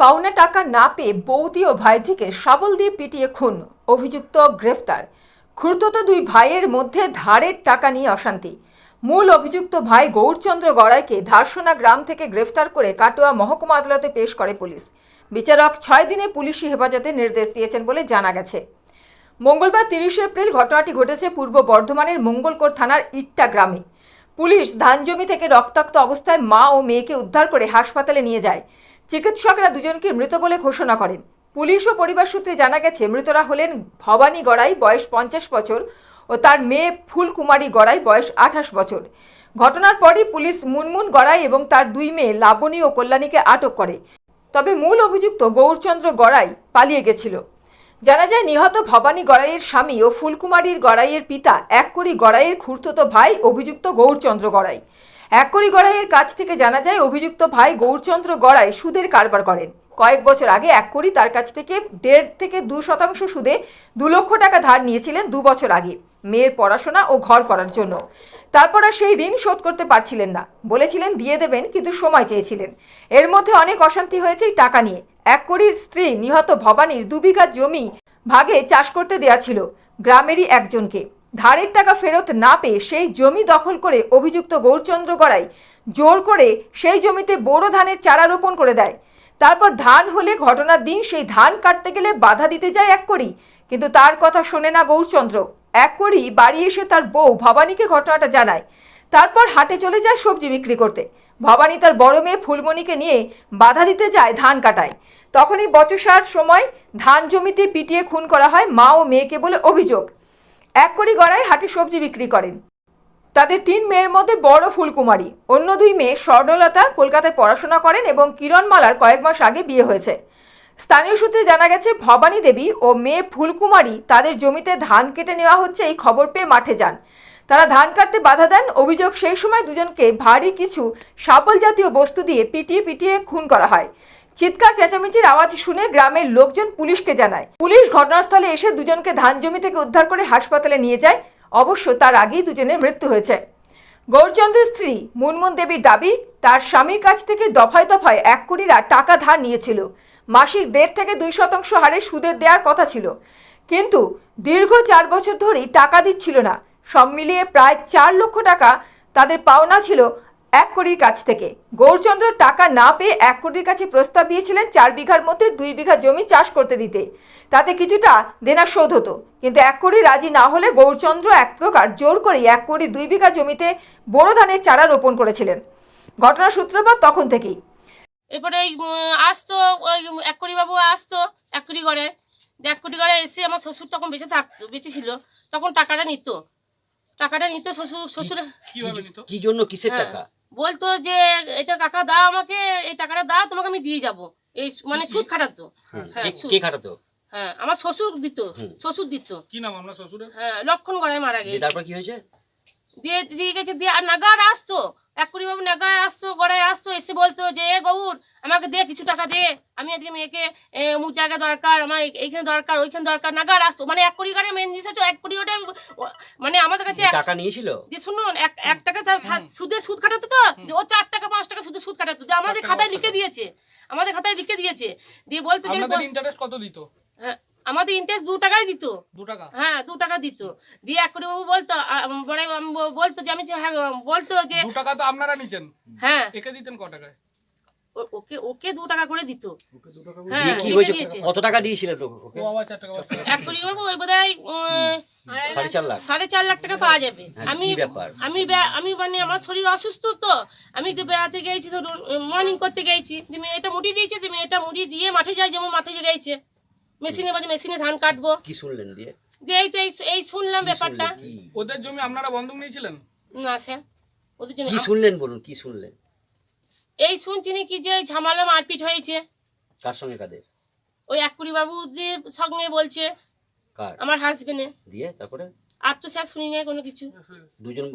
পাওনা টাকা না পেয়ে বৌদি ও ভাইজিকে শাবল দিয়ে পিটিয়ে খুন, অভিযুক্ত গ্রেফতার। খুঁড়তত দুই ভাইয়ের মধ্যে ধারের টাকা নিয়ে অশান্তি। মূল অভিযুক্ত ভাই গৌরচন্দ্র গড়াইকে ধারসোনা গ্রাম থেকে গ্রেফতার করে কাটোয়া মহকুমা আদালতে পেশ করে পুলিশ। বিচারক ছয় দিনে পুলিশি হেফাজতে নির্দেশ দিয়েছেন বলে জানা গেছে। মঙ্গলবার তিরিশে এপ্রিল ঘটনাটি ঘটেছে পূর্ব বর্ধমানের মঙ্গলকোট থানার ইট্টা গ্রামে। পুলিশ ধান জমি থেকে রক্তাক্ত অবস্থায় মা ও মেয়েকে উদ্ধার করে হাসপাতালে নিয়ে যায়। চিকিৎসকরা দুজনকে মৃত বলে ঘোষণা করেন। পুলিশ ও পরিবার সূত্রে জানা গেছে, মৃতরা হলেন ভবানী গড়াই, বয়স পঞ্চাশ বছর, ও তার মেয়ে ফুলকুমারী গড়াই, বয়স আঠাশ বছর। ঘটনার পরই পুলিশ মুনমুন গড়াই এবং তার দুই মেয়ে লাবণী ও কল্যাণীকে আটক করে। তবে মূল অভিযুক্ত গৌরচন্দ্র গড়াই পালিয়ে গেছিল। জানা যায়, নিহত ভবানী গড়াইয়ের স্বামী ও ফুলকুমারীর গড়াইয়ের পিতা এককরি গড়াইয়ের খুড়তুতো ভাই অভিযুক্ত গৌরচন্দ্র গড়াই। এককরি গড়াইয়ের কাছ থেকে জানা যায়, অভিযুক্ত ভাই গৌরচন্দ্র গড়াই সুদের কারবার করেন। কয়েক বছর আগে এক এককরি তার কাছ থেকে দেড় থেকে দু শতাংশ সুদে দু লক্ষ টাকা ধার নিয়েছিলেন দু বছর আগে, মেয়ের পড়াশোনা ও ঘর করার জন্য। তারপর আর সেই ঋণ শোধ করতে পারছিলেন না। বলেছিলেন, দিয়ে দেবেন, কিন্তু সময় চেয়েছিলেন। এর মধ্যে অনেক অশান্তি হয়েছে টাকা নিয়ে। এক কোটির স্ত্রী নিহত ভবানীর দু বিঘা জমি ভাগে চাষ করতে দেয়া ছিল গ্রামেরই একজনকে। ধারের টাকা ফেরত না পেয়ে সেই জমি দখল করে অভিযুক্ত গৌরচন্দ্র গড়াই জোর করে সেই জমিতে বোরো ধানের চারা রোপণ করে দেয়। তারপর ধান হলে ঘটনার দিন সেই ধান কাটতে গেলে বাধা দিতে যায় এক করি। কিন্তু তার কথা শোনে না গৌরচন্দ্র। এক করি বাড়ি এসে তার বউ ভবানীকে ঘটনাটা জানায়। তারপর হাটে চলে যায় সবজি বিক্রি করতে। ভবানী তার বড় মেয়ে ফুলমণিকে নিয়ে বাধা দিতে যায় ধান কাটায়। তখনই বচসার সময় ধান জমিতে পিটিয়ে খুন করা হয় মা ও মেয়েকে বলে অভিযোগ। এক কড়ি গড়ায় হাটে সবজি বিক্রি করেন। তাদের তিন মেয়ের মধ্যে বড় ফুলকুমারী। অন্য দুই মেয়ে স্বর্ণলতা কলকাতায় পড়াশোনা করেন এবং কিরণমালার কয়েক মাস আগে বিয়ে হয়েছে। স্থানীয় সূত্রে জানা গেছে, ভবানী দেবী ও মেয়ে ফুলকুমারী তাদের জমিতে ধান কেটে নেওয়া হচ্ছে এই খবর পেয়ে মাঠে যান। তারা ধান কাটতে বাধা দেন। অভিযোগ সেই সময় দুজনকে ভারী কিছু সাবল জাতীয় বস্তু দিয়ে পিটিয়ে পিটিয়ে খুন করা হয়। চিৎকার চেঁচামেচির আওয়াজ শুনে গ্রামের লোকজন পুলিশকে জানায়। পুলিশ ঘটনাস্থলে এসে দুজনকে ধান জমি থেকে উদ্ধার করে হাসপাতালে নিয়ে যায়। অবশ্য তার আগেই দুজনের মৃত্যু হয়েছে। গৌরচন্দ্রের স্ত্রী মুনমুন দেবীর দাবি, তার স্বামীর কাছ থেকে দফায় দফায় এক কোটিরা টাকা ধার নিয়েছিল। মাসিক দেড় থেকে দুই শতাংশ হারে সুদের দেওয়ার কথা ছিল। কিন্তু দীর্ঘ চার বছর ধরেই টাকা দিচ্ছিল না। সব মিলিয়ে প্রায় চার লক্ষ টাকা তাদের পাওনা ছিল এক কোটির কাছ থেকে। গৌরচন্দ্র টাকা না পেয়ে এক কোটির কাছে প্রস্তাব দিয়েছিলেন চার বিঘার মধ্যে দুই বিঘা জমি চাষ করতে দিতে। তাতে কিছুটা দেনা শোধ হতো। কিন্তু এক কোটি রাজি না হলে গৌরচন্দ্র এক প্রকার জোর করে এক কোটি দুই বিঘা জমিতে বোরো ধানের চারা রোপণ করেছিলেন। ঘটনার সূত্রপাত তখন থেকেই। এরপরে ওই আসতো ওই এক কোটি বাবু আসতো এক কোটি করে এক কোটি করে এসে আমার শ্বশুর তখন বেঁচে থাকতো বেঁচে ছিল। তখন টাকাটা নিত। টাকাটা নিত শ্বশুর শ্বশুর কি জন্য কিসের হ্যাঁ, টাকা? বলতো যে এটা টাকা দাও আমাকে এই টাকাটা দাও তোমাকে আমি দিয়ে যাব। এই মানে সুদ খাটাতো। হুম, হ্যাঁ, কে- খাটাতো? হ্যাঁ আমার শ্বশুর দিত শ্বশুর দিত। কি নাম আপনার শ্বশুর হ্যাঁ লক্ষণ গড়ায় মারা গেছে। তারপর কি হয়েছে? দিয়ে দিয়ে গেছে দিয়ে আর নাগার আসতো। এক কুড়ি বাবু নাগার আসতো গড়ায় আসতো এসে বলতো যে এ গৌর আমাকে দে কিছু টাকা দে। আমি আজকে মেয়েকে অমুক জায়গায় দরকার আমার এইখানে দরকার ওইখানে দরকার নাগার আসতো। মানে এক কোটি গাড়ি মেন জিনিস আছে এক কোটি ওটা মানে আমাদের কাছে টাকা নিয়েছিল? দিয়ে শুনুন এক এক টাকা সুদে সুদ কাটাতো তো? ও চার টাকা পাঁচ টাকা সুদে সুদ কাটাতো দিয়ে আমাদের খাতায় লিখে দিয়েছে। আমাদের খাতায় লিখে দিয়েছে। দিয়ে বলতো যে আপনাদের ইন্টারেস্ট কত দিত? হ্যাঁ, আমাদের ইন্টারেস্ট দু টাকাই দিত। দু টাকা? হ্যাঁ দু টাকা দিত। দিয়ে এক কোটি বাবু বলতো বড় বলতো যে আমি হ্যাঁ বলতো যে দু টাকা তো আপনারা নিতেন। হ্যাঁ। একে দিতেন ক টাকায়? ওকে ওকে দু টাকা করে দিত। ওকে দু টাকা হ্যাঁ দিয়ে কি হয়েছে কত টাকা দিয়েছিল তো ওকে? ও আবার চার টাকা পাঁচ টাকা। এক কোটি বাবু ওই বোধ সাড়ে চার লাখ। সাড়ে চার লাখ টাকা পাওয়া যাবে। হ্যাঁ, আমি আমি আমি মানে আমার শরীর অসুস্থ তো। আমি তো বেড়াতে গেছি ধরুন মর্নিং করতে গেছি। তুমি এটা মুড়ি দিয়েছে তুমি এটা মুড়ি দিয়ে মাঠে যাই যেমন মাঠে যে গেছে। মেশিনে বাজে মেশিনে ধান কাটবো। কি শুনলেন দিয়ে? দিয়ে এই তো এই এই শুনলাম ব্যাপারটা। ওদের জমি আপনারা বন্ধক নিয়েছিলেন? না স্যার। ওদের জন্য কি শুনলেন বলুন কি শুনলেন? এই শুনছি নাকি যে ঝামেলা মারপিট হয়েছে? কার সঙ্গে কাদের? ওই এক একুড়ি বাবুদের সঙ্গে বলছে। কার? আমার হাজবেন্ডে দিয়ে তারপরে? আর তো স্যার শুনি না কোনো কিছু। দুজন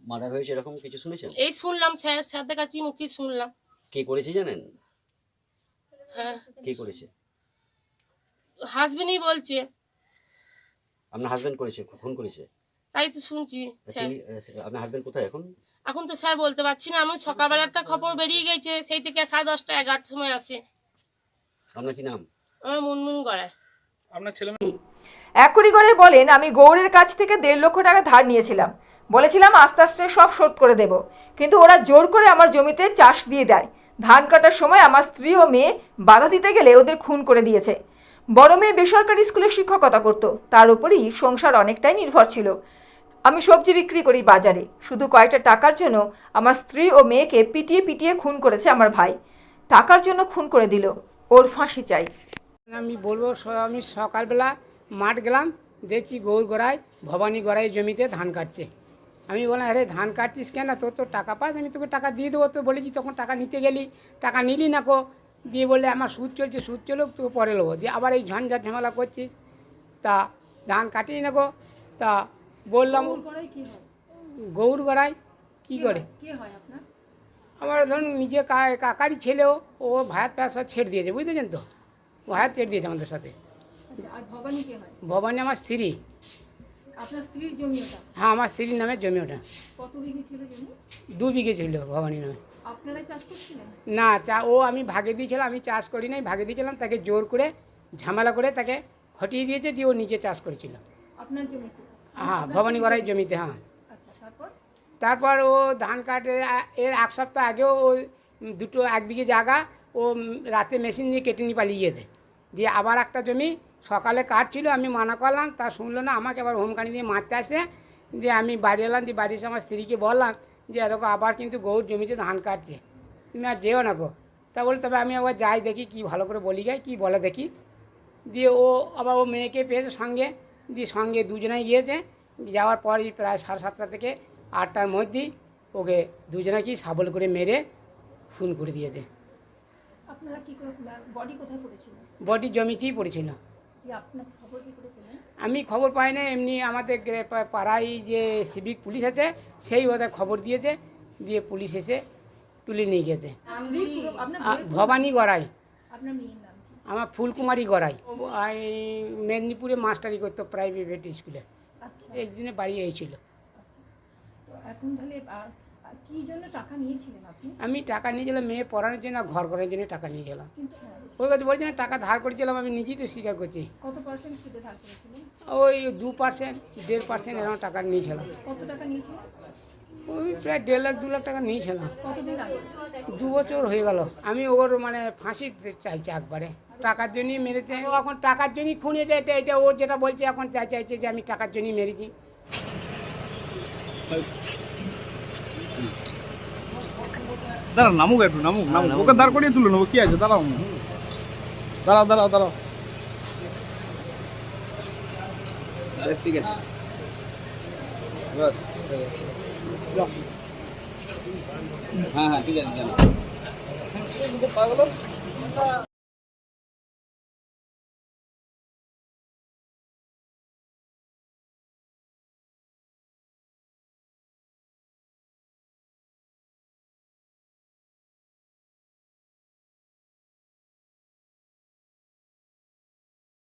মার্ডার হয়েছে এরকম কিছু শুনেছেন? এই শুনলাম স্যার স্যারদের কাছে মুখে শুনলাম। কে করেছে জানেন? হ্যাঁ। কে করেছে? হাজবেন্ডই বলছে। আপনার হাজবেন্ড করেছে খুন করেছে? তাই তো শুনছি স্যার। আপনার হাজবেন্ড কোথায় এখন? এখন তো স্যার বলতে পারছি না আমি সকালবেলাটা খবর বেরিয়ে গেছে সেই থেকে সাড়ে দশটা এগারোটার সময় আসে। আপনার কি নাম? আমার মুনমুন গড়ায় আপনার ছেলে একুড়ি করে বলেন আমি গৌরের কাছ থেকে দেড় লক্ষ টাকা ধার নিয়েছিলাম। বলেছিলাম আস্তে আস্তে সব শোধ করে দেব। কিন্তু ওরা জোর করে আমার জমিতে চাষ দিয়ে দেয়। ধান কাটার সময় আমার স্ত্রী ও মেয়ে বাধা দিতে গেলে ওদের খুন করে দিয়েছে। বড় মেয়ে বেসরকারি স্কুলে শিক্ষকতা করত। তার উপরই সংসার অনেকটাই নির্ভর ছিল। আমি সবজি বিক্রি করি বাজারে। শুধু কয়েকটা টাকার জন্য আমার স্ত্রী ও মেয়েকে পিটিয়ে পিটিয়ে খুন করেছে আমার ভাই। টাকার জন্য খুন করে দিল। ওর ফাঁসি চাই। আমি বলব আমি সকালবেলা মাঠ গেলাম, দেখছি গৌর গড়ায়, ভবানী গড়াই জমিতে ধান কাটছে। আমি বললাম, আরে, ধান কাটছিস কেন? তোর তো টাকা পাস, আমি তোকে টাকা দিয়ে দেবো। তো বলেছি, তখন টাকা নিতে গেলি, টাকা নিলি না কো? দিয়ে বললে, আমার সুদ চলছে, সুদ চলুক, তোকে পরে নেব। দিয়ে আবার এই ঝঞ্ঝা ঝামেলা করছিস, তা ধান কাটিনি না গো তা বললাম গৌর গড়াই কী করে? আমার ধরুন নিজে কাকারই ছেলেও ও ভায়াত প্যাস ছেড়ে দিয়েছে বুঝতেছেন তো? ও হায়াত ছেড়ে দিয়েছে আমাদের সাথে। ভবানী হয়? ভবানী আমার স্ত্রী। হ্যাঁ আমার স্ত্রীর নামে জমি ওটা। দু বিঘে ছিল ভবানী নামে। না চা ও আমি ভাগে দিয়েছিলাম আমি চাষ করি নাই ভাগে দিয়েছিলাম তাকে জোর করে ঝামেলা করে তাকে হটিয়ে দিয়েছে দিয়ে ও নিজে চাষ করেছিল। আপনার জমিতে হ্যাঁ ভবানী গড়াই জমিতে হ্যাঁ। আচ্ছা তারপর? তারপর ও ধান কাটে এর এক সপ্তাহ আগেও ও দুটো এক বিঘে জায়গা ও রাতে মেশিন দিয়ে কেটে নিয়ে পালিয়ে গিয়েছে দিয়ে আবার একটা জমি সকালে কাটছিল আমি মানা করলাম তা শুনলো না আমাকে আবার হোমখানি দিয়ে মারতে আসে। দিয়ে আমি বাড়ি এলাম দিয়ে বাড়ি এসে আমার স্ত্রীকে বললাম যে দেখো আবার কিন্তু গৌর জমিতে ধান কাটছে। তুমি আর যেও না গো। তা বলে তবে আমি আবার যাই দেখি কি ভালো করে বলি গাই কী বলে দেখি। দিয়ে ও আবার ও মেয়েকে পেয়েছে সঙ্গে। দিয়ে সঙ্গে দুজনেই গিয়েছে। যাওয়ার পরই প্রায় সাড়ে সাতটা থেকে আটটার মধ্যেই ওকে দুজনাকেই সাবল করে মেরে খুন করে দিয়েছে। বডি জমিতেই পড়েছিল। আমি খবর পাই না এমনি আমাদের পাড়ায় যে সিভিক পুলিশ আছে সেই ওদের খবর দিয়েছে দিয়ে পুলিশ এসে তুলে নিয়ে গেছে ভবানী গড়াই আমার ফুলকুমারী গড়াই। মেদিনীপুরে মাস্টারি করতো প্রাইভেট স্কুলে। আচ্ছা। এই জন্য বাড়ি এই ছিল তো এখন তাহলে আহ, আহ, কি জন্য টাকা নিয়েছিলেন আপনি? আমি টাকা নিয়েছিলাম মেয়ে পড়ানোর জন্য ঘর করার জন্য টাকা নিয়েছিলাম কিন্তু হ্যাঁ, ওর কাছে বলছি না টাকা ধার করেছিলাম আমি নিজেই তো স্বীকার করছি। কত পার্সেন্ট সুদে ধার করেছিলেন? ওই দু পার্সেন্ট দেড় পার্সেন্ট এরকম টাকা নিয়েছিলাম। কত টাকা নিয়েছিলেন? ওই প্রায় দেড় লাখ দু লাখ টাকা নিয়েছিলাম। কতদিন আগে দু বছর হয়ে গেল। আমি ওর মানে ফাঁসি চাইছি একবারে। টাকার জন্যই মেরেছে। ও এখন টাকার জন্যই খুঁড়িয়েছে এটা এটা ও যেটা বলছে এখন চাই চাইছে যে আমি টাকার জন্যই মেরেছি। দাঁড়াও নামুক একটু নামুক নামুক। ওকে দাঁড় করিয়ে তুলে নেব কি আছে? দাঁড়াও। দাঁড়াও দাঁড়াও দাঁড়াও। বেশ ঠিক আছে। বাস। হ্যাঁ হ্যাঁ ঠিক আছে